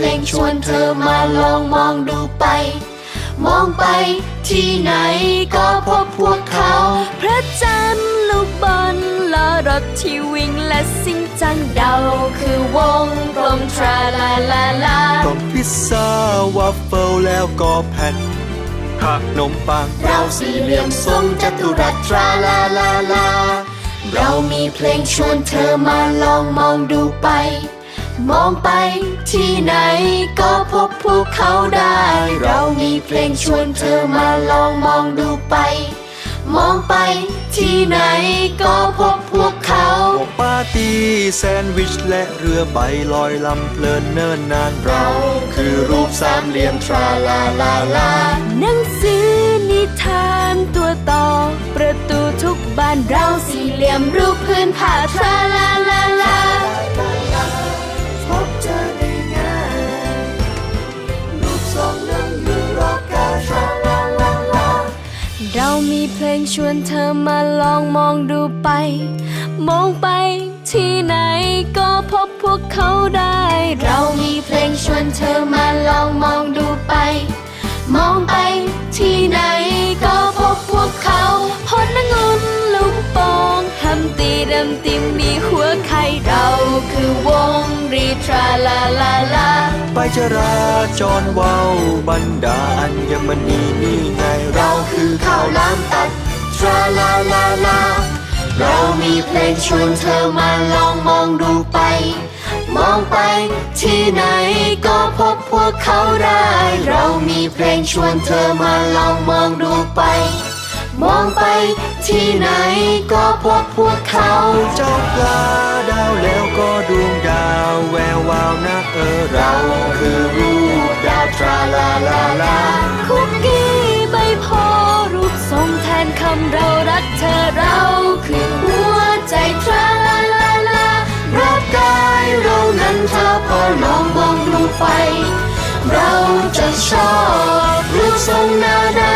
เพลงชวนเธอมาลองมองดูไป มองไปที่ไหนก็พบพวกเขา พระจันทร์ลูกบอลล้อรถที่วิ่งและสิ่งจังเดาคือวงกลมทราลาลาลากล่องพิซซ่าวาฟเฟิลแล้วก็แผ่นผักนมปัง เราสี่เหลี่ยมทรงจัตุรัสทราลาลาลา เรามีเพลงชวนเธอมาลองมองดูไป มองไปที่ไหนก็พบพวกเขาได้ เรามีเพลงชวนเธอมาลองมองดูไป มองไปที่ไหนก็พบพวกเขาพวกปาร์ตี้แซนด์วิชและเรือใบลอยลำเพลินเนิ่นนานเรา คือรูปสามเหลี่ยมทราลาลาลาหนังสือนิทานตัวต่อ ประตูทุกบานเราเราสี่เหลี่ยมรูปพื้นผ้าทราลาลาลา มีเพลงชวนเธอมาลองมองดูไป มองไปที่ไหนก็พบพวกเขาได้ เรามีเพลงชวนเธอมาลองมองดูไป มองไป คือวงรีทราลาลาลาไปจราจรเว้าวบรรดาอัญมณีนี่ไงเราเราคือข้าวหล้ามตัดทราลาลาลาเรามีเพลงชวนเธอมาลองมองดูไป มองไปที่ไหนก็พบพวกเขาได้ เรามีเพลงชวนเธอมาลองมองดูไป มองไปที่ไหนก็พบพวกเขา เจ้าปลาดาวแล้วก็ดวงดาวแวววาวนะเออเราคือรูปดาวทราลาลาลาคุกกี้ใบโพรูปทรงแทนคำเรารักเธอเราคือหัวใจทราลาลาลาร่างกายเรานั้นถ้าพอลองมองดูไป เราจะชอบรูปทรงนานา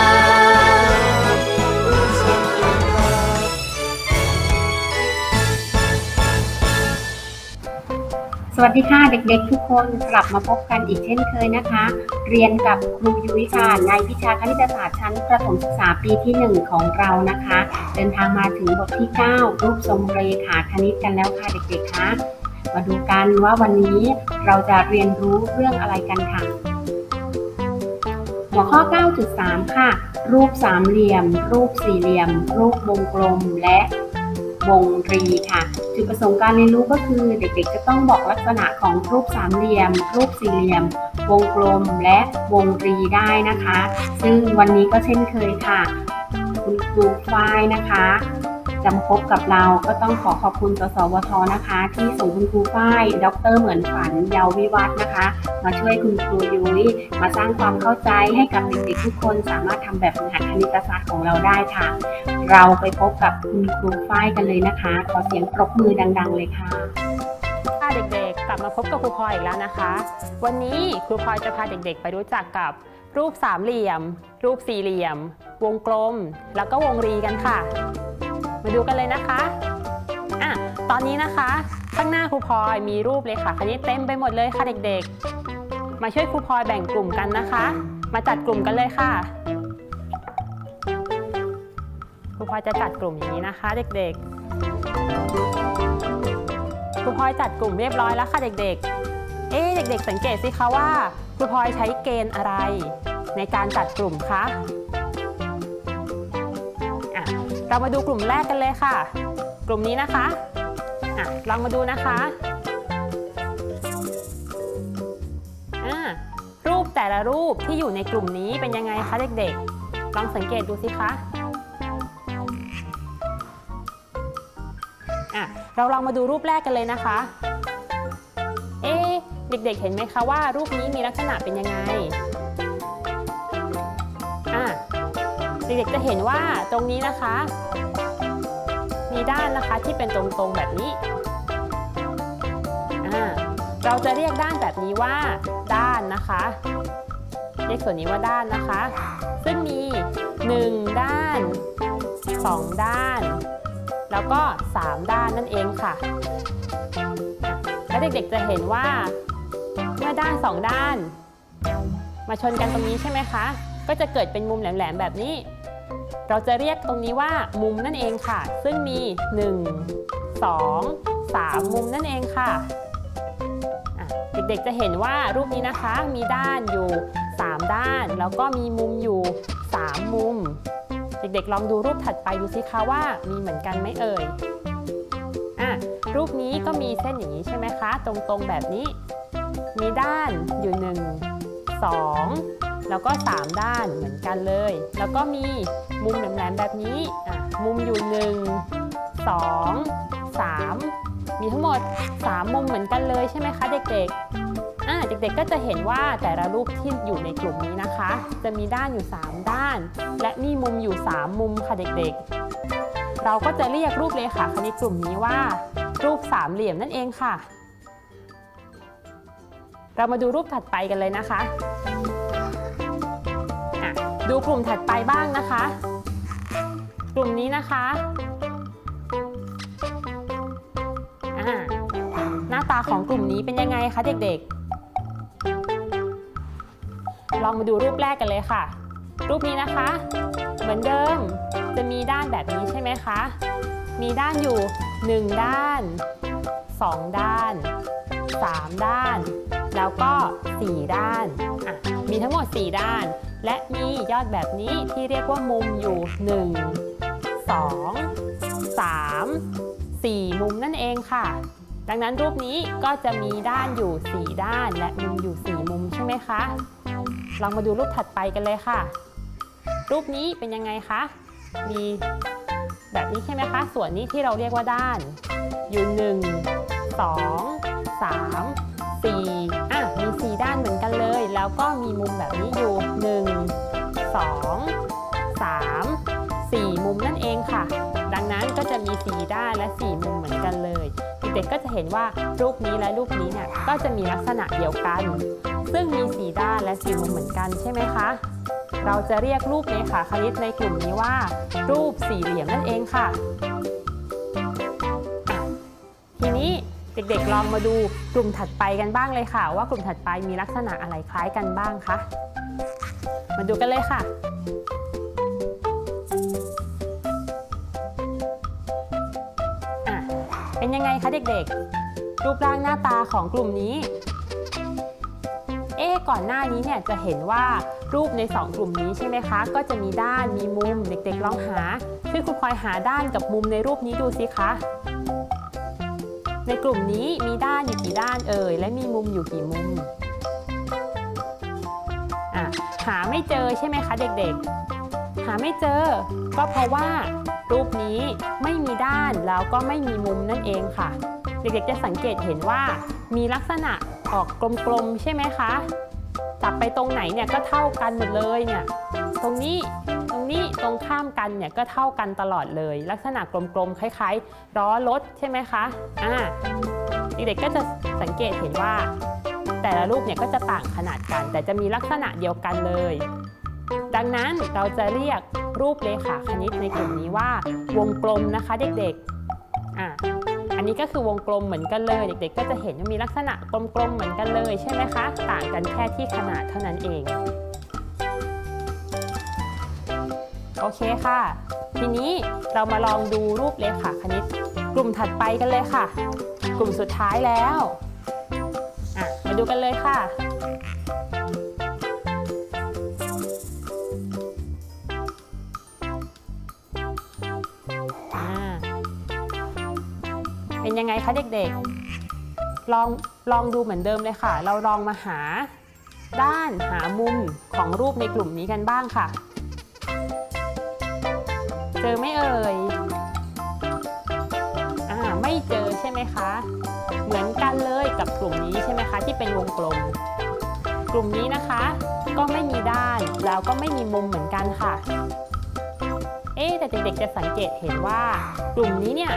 สวัสดีค่ะเด็กๆ ทุกคนกลับมาพบกันอีกเช่นเคยนะคะ เรียนกับครูยุ้ยค่ะในวิชาคณิตศาสตร์ชั้นประถมศึกษาปีที่ 1 ของเรานะคะ เดินทางมาถึงบทที่ 9 รูปทรงเรขาคณิตกันแล้วค่ะเด็กๆคะมาดูกันว่าวันนี้เราจะเรียนรู้เรื่องอะไรกันค่ะ หัวข้อ 9.3 ค่ะ รูปสามเหลี่ยม รูปสี่เหลี่ยม รูปวงกลมและ วงรีค่ะ จุดประสงค์การเรียนรู้ก็คือเด็กๆ จะต้องบอกลักษณะของรูปสามเหลี่ยม รูปสี่เหลี่ยม วงกลมและวงรีได้นะคะ ซึ่งวันนี้ก็เช่นเคยค่ะ คุณครูฝ้ายนะคะ จะมาพบกับเราก็ต้องขอขอบคุณสสวทนะคะ ที่ส่งคุณครูฝ้าย ดรเหมือนฝันเยาววิวัฒน์นะคะ มาช่วยคุณครูยุ้ยมาสร้างความเข้าใจให้กับเด็กๆทุกคนสามารถทำแบบฝึกหัดคณิตศาสตร์ของเราได้ค่ะ เราไปพบกับคุณครูฝ้ายกันเลยนะคะ ขอเสียงปรบมือดัง ๆ เลยค่ะค่ะเด็กๆ กลับมาพบกับครูพลอยอีกแล้วนะคะ วันนี้ครูพลอยจะพาเด็กๆ ไปรู้จักกับรูปสามเหลี่ยม รูปสี่เหลี่ยม วงกลม แล้วก็วงรีกันค่ะ ดูกันเลยนะคะอะตอนนี้นะคะ ข้างหน้าครูพลอยมีรูปเลยค่ะคณิตเต็มไปหมดเลยค่ะเด็กๆ มาช่วยครูพลอยแบ่งกลุ่มกันนะคะ มาจัดกลุ่มกันเลยค่ะครูพลอยจะจัดกลุ่มอย่างนี้นะคะ เด็กๆครูพลอยจัดกลุ่มเรียบร้อยแล้วค่ะเด็กๆ เอ๊เด็ก ๆ สังเกตสิคะว่าครูพลอยใช้เกณฑ์อะไร ในการจัดกลุ่มคะ เรามาดูกลุ่มแรกกันเลยค่ะ กลุ่มนี้นะคะอะลองมาดูนะคะอะรูปแต่ละรูปที่อยู่ในกลุ่มนี้เป็นยังไงคะเด็กๆ ลองสังเกตดูสิคะอะเราลองมาดูรูปแรกกันเลยนะคะ เอ๊เด็กๆ เห็นไหมคะว่ารูปนี้มีลักษณะเป็นยังไง เด็กๆจะเห็นว่าตรงนี้นะคะ มีด้านนะคะที่เป็นตรงๆแบบนี้อ่าเราจะเรียกด้านแบบนี้ว่า ด้านนะคะ เรียกส่วนนี้ว่าด้านนะคะ ซึ่งมี 1 ด้าน 2 ด้าน แล้วก็ 3 ด้านนั่นเองค่ะ แล้วเด็กๆจะเห็นว่า เมื่อด้าน 2 ด้าน มาชนกันตรงนี้ใช่ไหมคะ ก็จะเกิดเป็นมุมแหลมๆแบบนี้ เราจะเรียกตรงนี้ว่ามุมนั่นเองค่ะ ซึ่งมี 1 2 3 มุมนั่นเองค่ะ เด็กๆจะเห็นว่ารูปนี้นะคะมีด้านอยู่ 3 ด้าน แล้วก็มีมุมอยู่ 3 มุม เด็กๆลองดูรูปถัดไปดูสิคะว่ามีเหมือนกันไหมเอ่ยอะรูปนี้ก็มีเส้นอย่างนี้ใช่ไหมคะ ตรงๆแบบนี้ มีด้านอยู่ 1 2 แล้วก็ 3 ด้านเหมือนกันเลย แล้วก็มีมุมแหลมๆแบบนี้มุมอยู่ 1 2 3 มีทั้งหมด 3 มุมเหมือนกันเลยใช่ไหมคะเด็กๆอะเด็กๆก็จะเห็นว่าแต่ละรูปที่อยู่ในกลุ่มนี้นะคะ จะมีด้านอยู่ 3 ด้าน และมีมุมอยู่ 3 มุมค่ะเด็กๆ เราก็จะเรียกรูปเลขาคณิตกลุ่มนี้ว่า รูปสามเหลี่ยมนั่นเองค่ะ เรามาดูรูปถัดไปกันเลยนะคะ ดูกลุ่มถัดไปบ้างนะคะ กลุ่มนี้นะคะอ่าหน้าตาของกลุ่มนี้เป็นยังไงคะเด็กๆ ลองมาดูรูปแรกกันเลยค่ะ รูปนี้นะคะ เหมือนเดิมจะมีด้านแบบนี้ใช่ไหมคะ มีด้านอยู่ 1 ด้าน 2 ด้าน 3 ด้าน แล้วก็ 4 ด้าน อะ มีทั้งหมด 4 ด้าน และมียอดแบบนี้ที่เรียกว่ามุมอยู่ 1 2 3 4 มุมนั่นเองค่ะ ดังนั้นรูปนี้ก็จะมีด้านอยู่ 4 ด้านและมุมอยู่ 4 มุมใช่ไหมคะ ลองมาดูรูปถัดไปกันเลยค่ะ รูปนี้เป็นยังไงคะ มีแบบนี้ใช่ไหมคะ ส่วนนี้ที่เราเรียกว่าด้าน อยู่ 1 2 3 4อะมี 4 ด้านเหมือนกันเลย แล้วก็มีมุมแบบนี้อยู่ 1 2 3 4 มุมนั่นเองค่ะ ดังนั้นก็จะมี 4 ด้านและ 4 มุมเหมือนกันเลยเด็กๆก็จะเห็นว่ารูปนี้และรูปนี้เนี่ยก็จะมีลักษณะเดียวกัน ซึ่งมี 4 ด้านและ 4 มุมเหมือนกันใช่ไหมคะเราจะเรียกรูปเลขาคณิตในกลุ่มนี้ว่า รูปสี่เหลี่ยมนั่นเองค่ะ ทีนี้ เด็กๆลองมาดูกลุ่มถัดไปกันบ้างเลยค่ะ ว่ากลุ่มถัดไปมีลักษณะอะไรคล้ายกันบ้างคะมาดูกันเลยค่ะอะ เป็นยังไงคะเด็กๆ รูปร่างหน้าตาของกลุ่มนี้ เอ๊ก่อนหน้านี้เนี่ยจะเห็นว่ารูปใน 2 กลุ่มนี้ใช่ไหมคะ ก็จะมีด้านมีมุมเด็กๆลองหาช่วยคุณพลอยหาด้านกับมุมในรูปนี้ดูสิคะ ในกลุ่มนี้มีด้านอยู่กี่ด้านเอ่ย และมีมุมอยู่กี่มุมอะหาไม่เจอใช่ไหมคะเด็กๆ หาไม่เจอ ก็เพราะว่ารูปนี้ไม่มีด้านแล้วก็ไม่มีมุมนั่นเองค่ะ เด็กๆจะสังเกตเห็นว่ามีลักษณะออกกลมๆใช่ไหมคะจับไปตรงไหนเนี่ยก็เท่ากันหมดเลยเนี่ย ตรงนี้ นี้ตรงข้ามกันเนี่ยก็เท่ากันตลอดเลย ลักษณะกลมๆคล้ายๆล้อรถใช่ไหมคะอ่าเด็กๆก็จะสังเกตเห็นว่า แต่ละรูปเนี่ยก็จะต่างขนาดกัน แต่จะมีลักษณะเดียวกันเลย ดังนั้นเราจะเรียกรูปเลขาคณิตในกลุ่มนี้ว่าวงกลมนะคะเด็กๆอะอันนี้ก็คือวงกลมเหมือนกันเลย เด็กๆ ก็จะเห็นว่ามีลักษณะกลมๆเหมือนกันเลยใช่ไหมคะ ต่างกันแค่ที่ขนาดเท่านั้นเอง โอเคค่ะ ทีนี้เรามาลองดูรูปเลขาคณิต กลุ่มถัดไปกันเลยค่ะ กลุ่มสุดท้ายแล้วอะมาดูกันเลยค่ะ เป็นยังไงคะเด็กๆ ลองลองดูเหมือนเดิมเลยค่ะ เราลองมาหาด้านหามุมของรูปในกลุ่มนี้กันบ้างค่ะ เจอไหม่เอ่ยอ่าไม่เจอใช่ไหมคะ เหมือนกันเลยกับกลุ่มนี้ใช่ไหมคะ ที่เป็นวงกลม กลุ่มนี้นะคะ ก็ไม่มีด้านแล้วก็ไม่มีมุมเหมือนกันค่ะ เอ๊แต่เด็กๆจะสังเกตเห็นว่ากลุ่มนี้เนี่ย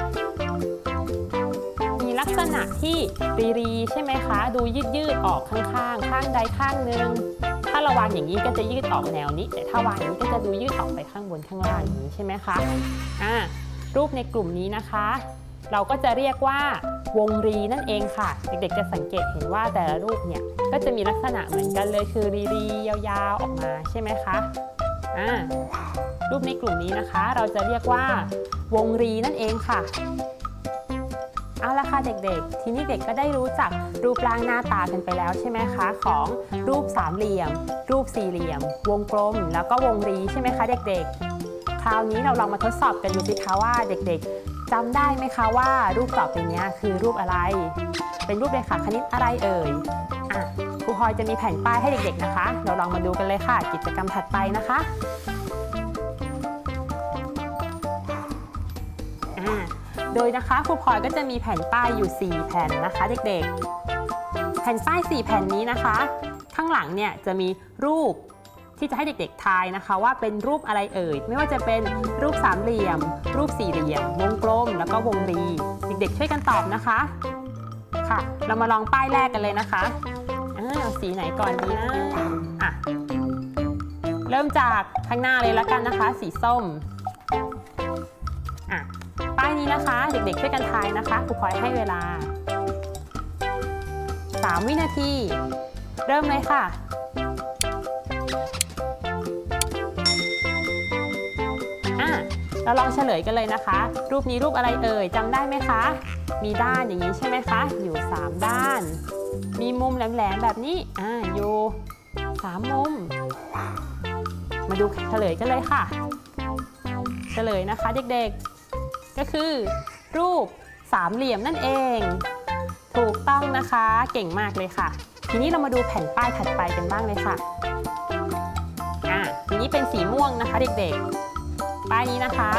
มีลักษณะที่รีรีใช่ไหมคะ ดูยืดยืดออกข้างๆ ข้างใดข้างหนึ่ง ถ้าเราวางอย่างนี้ก็จะยืดออกแนวนี้ แต่ถ้าวางอย่างนี้ก็จะดูยืดออกไปข้างบนข้างล่างอย่างนี้ใช่ไหมคะอ่ารูปในกลุ่มนี้นะคะ เราก็จะเรียกว่าวงรีนั่นเองค่ะ เด็กๆจะสังเกตเห็นว่าแต่ละรูปเนี่ยก็จะมีลักษณะเหมือนกันเลยคือรีรียาวๆออกมาใช่ไหมคะอ่ารูปในกลุ่มนี้นะคะ เราจะเรียกว่าวงรีนั่นเองค่ะ เอาละค่ะเด็กๆ ทีนี้เด็กก็ได้รู้จักรูปร่างหน้าตากันไปแล้วใช่ไหมคะ ของรูปสามเหลี่ยม รูปสี่เหลี่ยม วงกลม แล้วก็วงรีใช่ไหมคะเด็กๆ คราวนี้เราลองมาทดสอบกันดูสิคะว่าเด็กๆจำได้ไหมคะว่ารูปต่อไปนี้คือรูปอะไร เป็นรูปเรขาคณิตอะไรเอ่ยอะครูพลอยจะมีแผ่นป้ายให้เด็กๆนะคะ เราลองมาดูกันเลยค่ะ กิจกรรมถัดไปนะคะ โดยนะคะครูพลอยก็จะมีแผ่นป้ายอยู่ 4 แผ่นนะคะ เด็กๆ แผ่นป้าย 4 แผ่นนี้นะคะ ข้างหลังเนี่ยจะมีรูปที่จะให้เด็กๆ ทายนะคะ ว่าเป็นรูปอะไรเอ่ย ไม่ว่าจะเป็นรูปสามเหลี่ยม รูปสี่เหลี่ยม วงกลม แล้วก็วงรี เด็กๆ ช่วยกันตอบนะคะ ค่ะ เรามาลองป้ายแรกกันเลยนะคะอ่าสีไหนก่อนดีนะอะเริ่มจากข้างหน้าเลยแล้วกันนะคะ สีส้มายนี้นะคะ เด็กๆช่วยกันทายนะคะครูพลอยให้เวลา 3 วินาที เริ่มเลยค่ะอะ เราลองเฉลยกันเลยนะคะ รูปนี้รูปอะไรเอ่ยจำได้ไหมคะ มีด้านอย่างนี้ใช่ไหมคะ อยู่ 3 ด้าน มีมุมแหลมๆแบบนี้อ่าอยู่ 3 มุม มาดูเฉลยกันเลยค่ะ เฉลยนะคะเด็กๆ ก็คือ รูปสามเหลี่ยมนั่นเอง ถูกต้องนะคะเก่งมากเลยค่ะ ทีนี้เรามาดูแผ่นป้ายถัดไปกันบ้างเลยค่ะอ่าทีนี้เป็นสีม่วงนะคะเด็กๆ ป้ายนี้นะคะ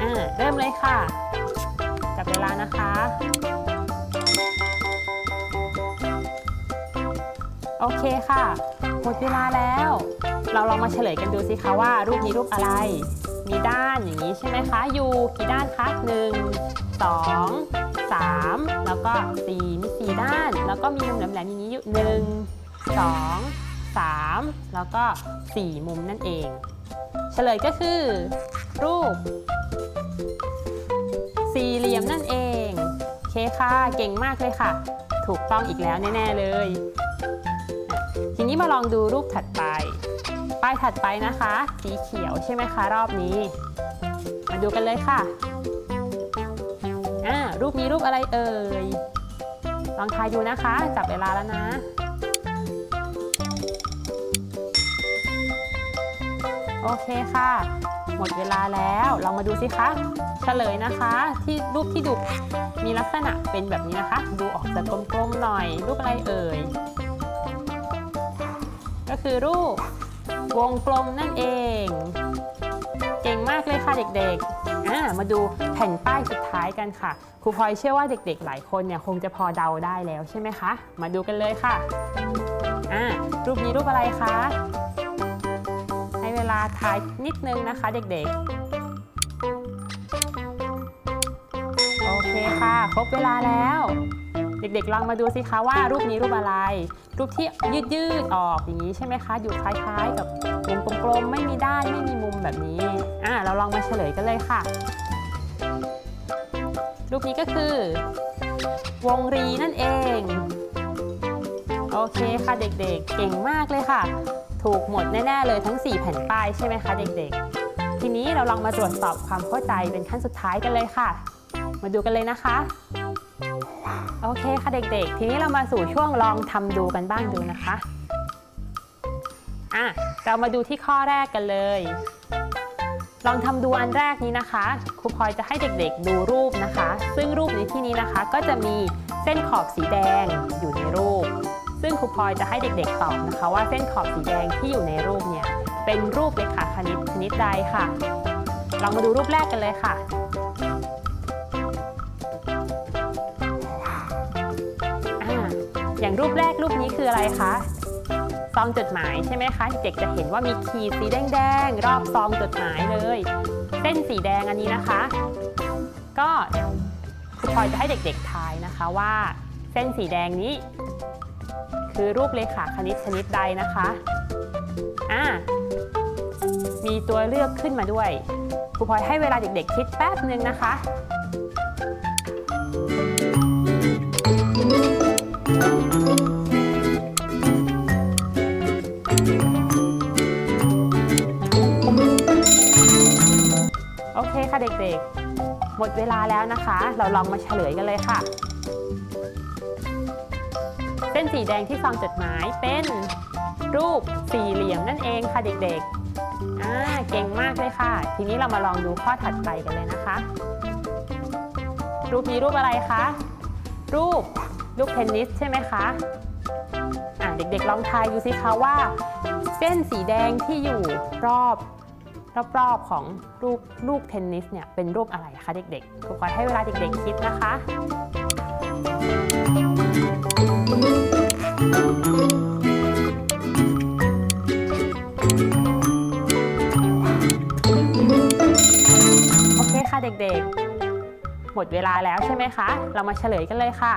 อ่าเริ่มเลยค่ะจับเวลานะคะโอเคค่ะ หมดเวลาแล้ว เราลองมาเฉลยกันดูสิคะว่ารูปนี้รูปอะไร มีด้านอย่างนี้ใช่ไหมคะยูกี่ด้านคะ1 2 3แล้วก็4มี4ด้าน แล้วก็มีมุมแหลมๆอย่างนี้อยู่1 2 3แล้วก็4มุมนั่นเอง เฉลยก็คือ รูป สี่เหลี่ยมนั่นเองโอเคค่ะ เก่งมากเลยค่ะ ถูกต้องอีกแล้วแน่ ๆ เลย ทีนี้มาลองดูรูปถัดไป ป้ายถัดไปนะคะ สีเขียวใช่ไหมคะรอบนี้ มาดูกันเลยค่ะอ่ารูปนี้รูปอะไรเอ่ย ลองทายดูนะคะ จับเวลาแล้วนะ โอเคค่ะ หมดเวลาแล้วลองมาดูสิคะเฉลยนะคะ ที่รูปที่ดูมีลักษณะเป็นแบบนี้นะคะ ดูออกจะกลมๆหน่อย รูปอะไรเอ่ย ก็คือรูปวงกลมนั่นเอง เก่งมากเลยค่ะเด็กๆ มาดูแผ่นป้ายสุดท้ายกันค่ะ ครูพลอยเชื่อว่าเด็กๆ หลายคนเนี่ยคงจะพอเดาได้แล้วใช่ไหมคะ มาดูกันเลยค่ะอ่ารูปนี้รูปอะไรคะ ให้เวลาทายนิดนึงนะคะเด็กๆ โอเคค่ะ ครบเวลาแล้ว เด็กๆลองมาดูสิคะว่ารูปนี้รูปอะไร รูปที่ยืดยืดๆออกอย่างนี้ใช่ไหมคะ อยู่คล้ายๆ กับวงกลมๆไม่มีด้านไม่มีมุมแบบนี้อ่าเราลองมาเฉลยกันเลยค่ะ รูปนี้ก็คือ วงรีนั่นเอง โอเคค่ะเด็กๆ เก่งมากเลยค่ะ ถูกหมดแน่ๆเลยทั้ง 4 แผ่นป้ายใช่ไหมคะเด็กๆ ทีนี้เราลองมาตรวจสอบความเข้าใจเป็นขั้นสุดท้ายกันเลยค่ะ มาดูกันเลยนะคะ โอเคค่ะเด็กๆ ทีนี้เรามาสู่ช่วงลองทำดูกันบ้างดูนะคะ อะ เรามาดูที่ข้อแรกกันเลย ลองทำดูอันแรกนี้นะคะ ครูพลอยจะให้เด็กๆดูรูปนะคะ ซึ่งรูปในที่นี้นะคะ ก็จะมีเส้นขอบสีแดงอยู่ในรูป ซึ่งครูพลอยจะให้เด็กๆตอบนะคะ ว่าเส้นขอบสีแดงที่อยู่ในรูปเนี่ย เป็นรูปเลขาคณิตชนิดใดค่ะ ลองมาดูรูปแรกกันเลยค่ะ อย่างรูปแรกรูปนี้คืออะไรคะซองจดหมายใช่ไหมคะ เด็กจะเห็นว่ามีขีดสีแดงๆรอบซองจดหมายเลย เส้นสีแดงอันนี้นะคะ ก็ครูพลอยจะให้เด็กๆทายนะคะว่า เส้นสีแดงนี้ คือรูปเลขาคณิตชนิดใดนะคะอ่ามีตัวเลือกขึ้นมาด้วยครูพลอยให้เวลาเด็กๆคิดแป๊บนึงนะคะ ค่ะเด็กๆ หมดเวลาแล้วนะคะ เราลองมาเฉลยกันเลยค่ะ เส้นสีแดงที่ซองจดหมายเป็นรูปสี่เหลี่ยมนั่นเองค่ะเด็กๆอ่าเก่งมากเลยค่ะ ทีนี้เรามาลองดูข้อถัดไปกันเลยนะคะ รูปนี้รูปอะไรคะ รูปลูกเทนนิสใช่ไหมคะอ่าเด็กๆลองทายดูสิคะว่า เส้นสีแดงที่อยู่รอบ รอบๆของรูปลูกเทนนิสเนี่ยเป็นรูปอะไรคะเด็กๆครูขอให้เวลาเด็กๆคิดนะคะโอเคค่ะเด็กๆ หมดเวลาแล้วใช่ไหมคะ เรามาเฉลยกันเลยค่ะ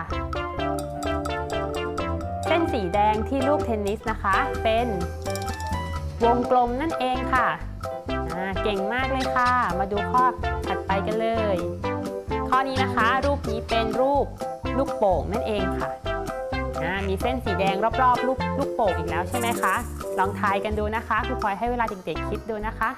เส้นสีแดงที่ลูกเทนนิสนะคะ เป็นวงกลมนั่นเองค่ะ เก่งมากเลยค่ะ มาดูข้อถัดไปกันเลย ข้อนี้นะคะ รูปนี้เป็นรูปลูกโป่งนั่นเองค่ะอ่ามีเส้นสีแดงรอบๆลูกลูกโป่งอีกแล้วใช่ไหมคะ ลองทายกันดูนะคะครูพลอยให้เวลาเด็กๆคิดดูนะคะ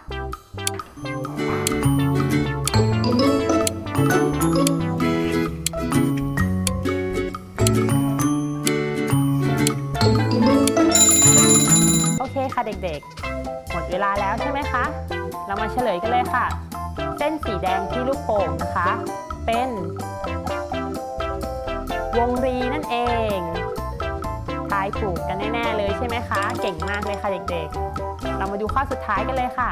โอเคค่ะเด็กๆ หมดเวลาแล้วใช่ไหมคะ เรามาเฉลยกันเลยค่ะ เส้นสีแดงที่ลูกโป่งนะคะ เป็น วงรีนั่นเอง ทายถูกกันแน่ๆเลยใช่ไหมคะ เก่งมากเลยค่ะเด็กๆ เรามาดูข้อสุดท้ายกันเลยค่ะ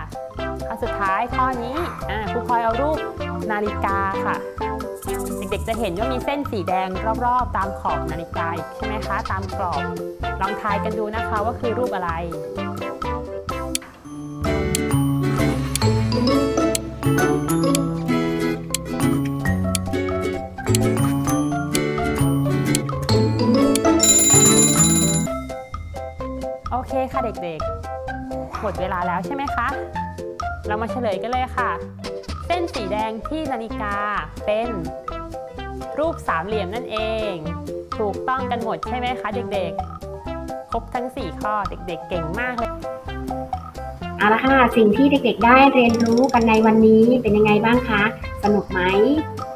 ข้อสุดท้ายข้อนี้ครูพลอยเอารูปนาฬิกาค่ะ เด็กๆจะเห็นว่ามีเส้นสีแดงรอบๆ ตามขอบนาฬิกาใช่ไหมคะ ตามกรอบ ลองทายกันดูนะคะว่าคือรูปอะไร ค่ะเด็กๆ หมดเวลาแล้วใช่ไหมคะ เรามาเฉลยกันเลยค่ะ เส้นสีแดงที่นาฬิกาเป็น รูปสามเหลี่ยมนั่นเอง ถูกต้องกันหมดใช่ไหมคะเด็กๆ ครบทั้ง 4 ข้อเด็กๆ เก่งมากเลยเอาละค่ะ สิ่งที่เด็กๆ ได้เรียนรู้กันในวันนี้เป็นยังไงบ้างคะ สนุกไหม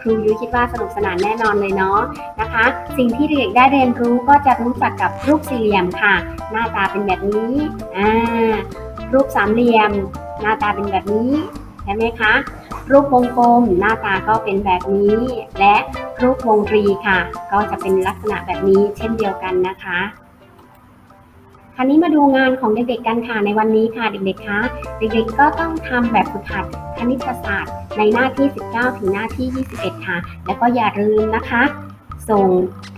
รูยุ้ยคิดว่าสนุกสนานแน่นอนเลยเนาะนะคะ สิ่งที่เด็กได้เรียนรู้ก็จะรู้จักกับรูปสี่เหลี่ยมค่ะ หน้าตาเป็นแบบนี้อ่ารูปสามเหลี่ยม หน้าตาเป็นแบบนี้ใช่ไหมคะรูปวงกลมหน้าตาก็เป็นแบบนี้ และรูปวงรีค่ะ ก็จะเป็นลักษณะแบบนี้เช่นเดียวกันนะคะ คราวนี้มาดูงานของเด็กๆกันค่ะในวันนี้ค่ะเด็กๆคะเด็กๆก็ต้องทำแบบฝึกหัดคณิตศาสตร์ ในหน้าที่ 19 ถึงหน้าที่ 21 ค่ะ แล้วก็อย่าลืมนะคะ ส่ง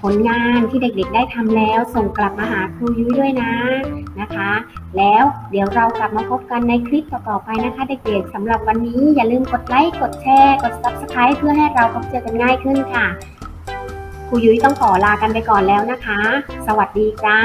ผลงานที่เด็กๆ ได้ทำแล้ว ส่งกลับมาหาครูยุ้ยด้วยนะนะคะ แล้วเดี๋ยวเรากลับมาพบกันในคลิปต่อๆไปนะคะ เด็กๆสำหรับวันนี้อย่าลืมกดไลค์กดแชร์กด subscribe เพื่อให้เราพบเจอกันง่ายขึ้นค่ะครูยุ้ยต้องขอลากันไปก่อนแล้วนะคะ สวัสดีจ้า